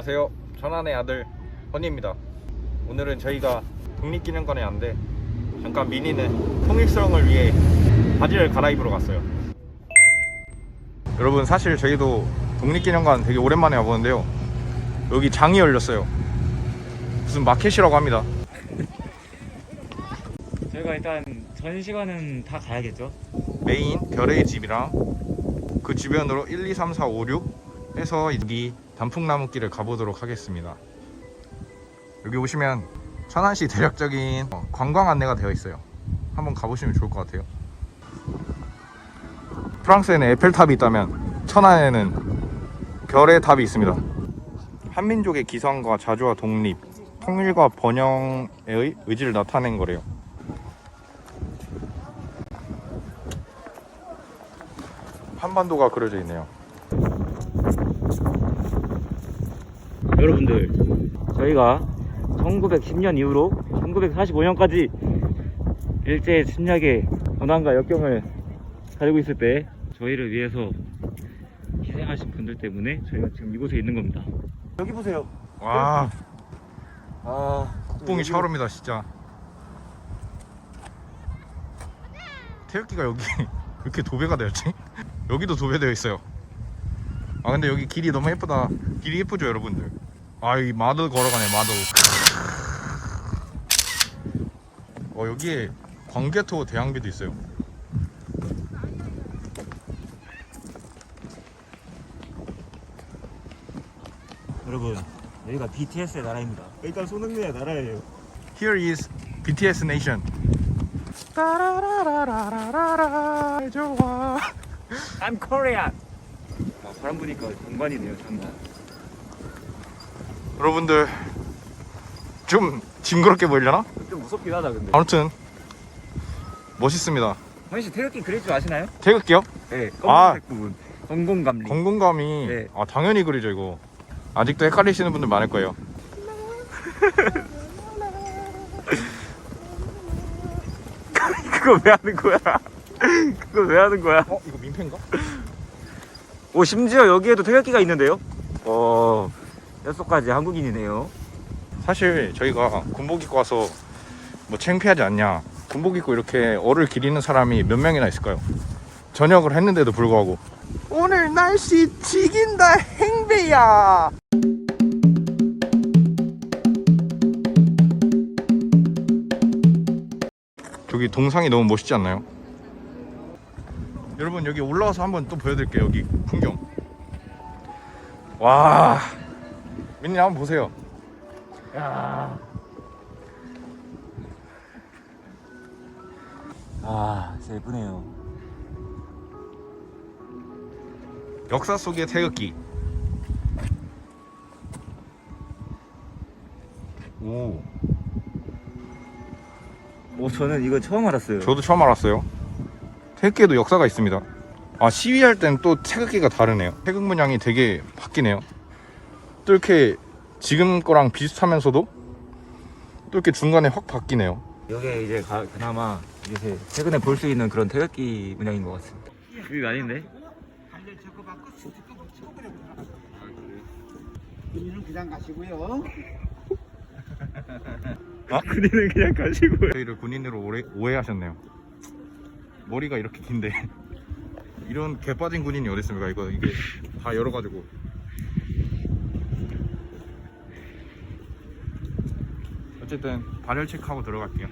안녕하세요. 천안의 아들 허니입니다. 오늘은 저희가 독립기념관에 왔는데 잠깐 미니는 통일성을 위해 바지를 갈아입으러 갔어요. 여러분 사실 저희도 독립기념관 되게 오랜만에 와보는데요. 여기 장이 열렸어요. 무슨 마켓이라고 합니다. 저희가 일단 전시관은 다 가야겠죠? 메인 별의 집이랑 그 주변으로 1, 2, 3, 4, 5, 6 해서 여기 단풍나무길을 가보도록 하겠습니다. 여기 오시면 천안시 대략적인 어, 관광 안내가 되어 있어요. 한번 가보시면 좋을 것 같아요. 프랑스에는 에펠탑이 있다면 천안에는 별의 탑이 있습니다. 한민족의 기상과 자주와 독립, 통일과 번영의 의지를 나타낸 거래요. 한반도가 그려져 있네요. 여러분들 저희가 1910년 이후로 1945년까지 일제 침략의 고난과 역경을 가지고 있을 때 저희를 위해서 희생하신 분들 때문에 저희가 지금 이곳에 있는 겁니다 여기 보세요 와, 아 국뽕이 차오릅니다, 진짜. 태극기가 여기 왜 이렇게 도배가 되었지? 여기도 도배되어 있어요. 아 근데 여기 길이 너무 예쁘다. 길이 예쁘죠, 여러분들? 아, 이 마도 걸어가네, 마도. 어 여기에 광개토 대항비도 있어요. 여러분 여기가 BTS의 나라입니다 일단 손흥민의 나라예요 Here is BTS Nation. 따라라라라라라 좋아. I'm Korean 아, 바람 부니까 장관이네요 장관 여러분들 좀 징그럽게 보이려나? 좀 무섭긴 하다 근데 아무튼 멋있습니다. 현씨 태극기 그릴 줄 아시나요? 태극기요? 네 아. 검은색 부분 공공감리 공공감이 네. 아 당연히 그리죠 이거. 아직도 헷갈리시는 분들 많을 거예요. 그거 왜 하는 거야? 그거 왜 하는 거야? 어 이거 민폐인가? 오 심지어 여기에도 태극기가 있는데요? 어 뼛속까지 한국인이네요 사실 저희가 군복 입고 와서 뭐 창피하지 않냐. 군복 입고 이렇게 어를 기리는 사람이 몇 명이나 있을까요? 전역을 했는데도 불구하고 오늘 날씨 지긴다 행배야. 저기 동상이 너무 멋있지 않나요? 여러분 여기 올라와서 한번 또 보여드릴게요 여기 풍경 와 민니 한번 보세요. 야. 아 진짜 예쁘네요. 역사 속의 태극기. 오. 오 저는 이거 처음 알았어요. 저도 처음 알았어요. 태극기에도 역사가 있습니다. 아 시위할 땐 또 태극기가 다르네요. 태극 문양이 되게 바뀌네요 또 이렇게 지금 거랑 비슷하면서도 또 이렇게 중간에 확 바뀌네요. 여기 이제 가, 그나마 이제 최근에 볼 수 있는 그런 태극기 문양인 것 같습니다. 여기 아닌데? 군인은 그냥 가시고요. 군인은 그냥 가시고요. 저희를 군인으로 오해, 오해하셨네요. 머리가 이렇게 긴데. 이런 개 빠진 군인이 어디 있습니까? 이거 이게 다 열어가지고 어쨌든 발열 체크하고 들어갈게요